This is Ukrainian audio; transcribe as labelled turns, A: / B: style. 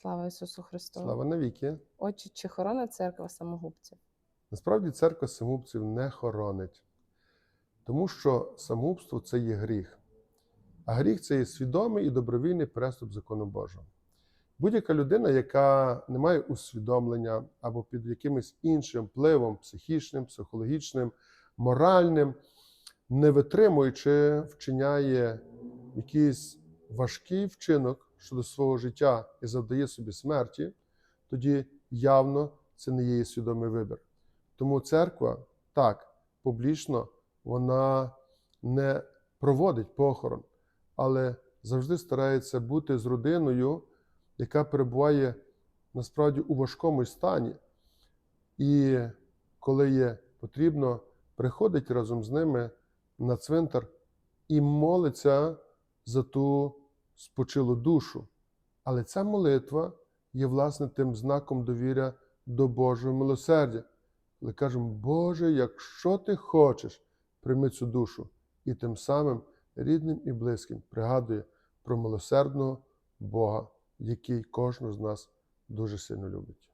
A: Слава Ісусу Христу!
B: Слава навіки.
A: Отче, чи хоронить церква самогубців?
B: Насправді церква самогубців не хоронить, тому що самогубство це є гріх. А гріх це є свідомий і добровільний переступ закону Божого. Будь-яка людина, яка не має усвідомлення або під якимось іншим впливом психічним, психологічним, моральним, не витримуючи, вчиняє якийсь важкий вчинок щодо свого життя і завдає собі смерті, тоді явно це не є свідомий вибір. Тому церква так публічно вона не проводить похорон, але завжди старається бути з родиною, яка перебуває насправді у важкому стані. І коли є потрібно, приходить разом з ними на цвинтар і молиться за ту спочилу душу. Але ця молитва є власне тим знаком довіря до Божого милосердя. Але кажемо, Боже, якщо ти хочеш, прийми цю душу. І тим самим рідним і близьким пригадує про милосердного Бога, який кожного з нас дуже сильно любить.